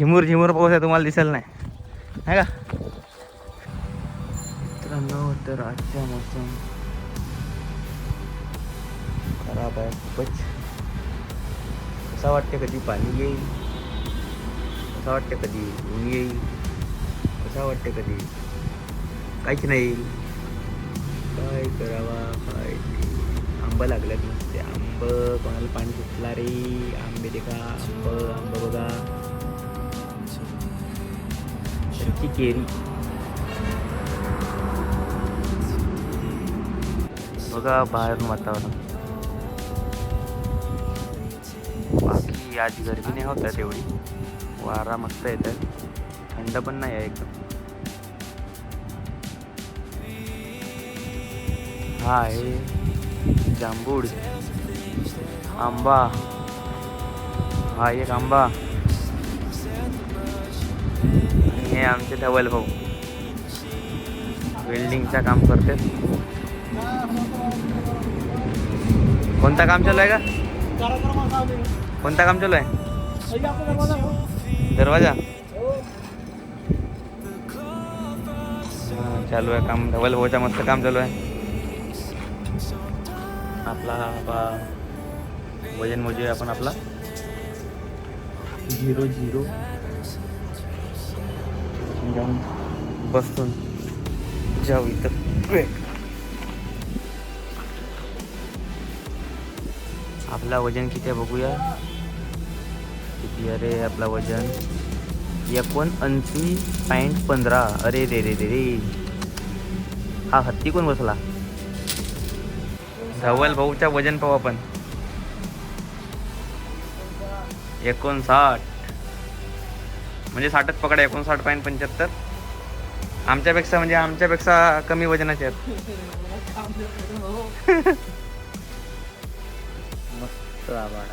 झिमूर झिमूर पाऊस आहे तुम्हाला दिसेल नाही. आहे का? मित्रांनो तर आजचा मोसम खराब आहे खूपच. असं वाटते कधी पाणी येईल? असं वाटते कधी ऊन येईल? असं वाटते कधी काहीच नाही येईल? काय करावा? काय आंबा लागल्यात नसते. आंब कोणाला पाणी सुटला रे? आंबे देखा आंब आंब बघा. त्याची केरी बघा बाहेरून वातावरण बाकी आज गरमी नाही होत तेवढी वारा मस्त येत आहे थंड पण नाही आहे एकदम हा आहे जांभूळ आंबा हा एक आंबा आमचे धवल भाऊ. वेल्डिंगचं काम करते कोणता काम चालू आहे का? कोणता काम चालू आहे? दरवाजा? चालू आहे काम. धवल भाऊचा मस्त काम चालू आहे. आपला बा वजन मोजूया आपण आपला. Zero zero. जाऊन बसून जाऊ इथं. वेट आपला वजन किती बघूया. किती अरे आपला वजन? एकोणऐंशी पॉईंट पंधरा. अरे रे रे रे रे. हा हत्ती कोण बसला धवल भाऊच्या वजन पाहू आपण. एकोणसाठ. म्हणजे साठच पकडा एकोणसाठ पॉईंट पंच्याहत्तर. आमच्यापेक्षा म्हणजे आमच्यापेक्षा कमी वजनाचे आहेत. मस्त आभाळ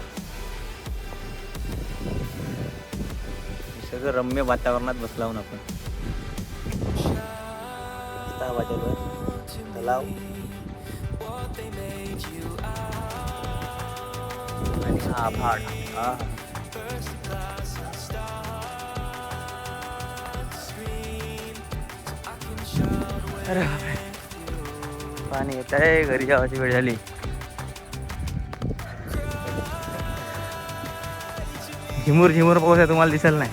सगळं रम्य वातावरणात बसलावून आपण. तलाव. आणि हा आभाळ हा. अरे पाणी येत आहे घरी जावाची वेळ झाली. झिमूर झिमूर पाऊस आहे तुम्हाला दिसेल नाही.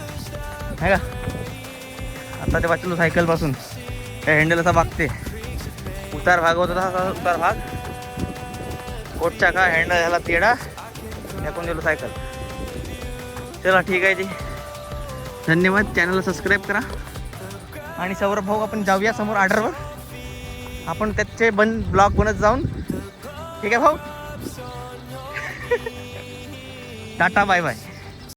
आहे का? आता ते वाचलो सायकलपासून. त्या हँडल असा बागते उतार भाग होता असा उतार भाग. कोटचा का हँडल झाला तेडा टाकून दिलो सायकल चला ठीक आहे जी. धन्यवाद. चॅनलला सबस्क्राईब करा. आणि सौरभ भाऊ आपण जाऊया समोर ऑर्डरवर आपण त्याचे बन ब्लॉग बनत जाऊन. ठीक आहे भाऊ? Tata bye bye.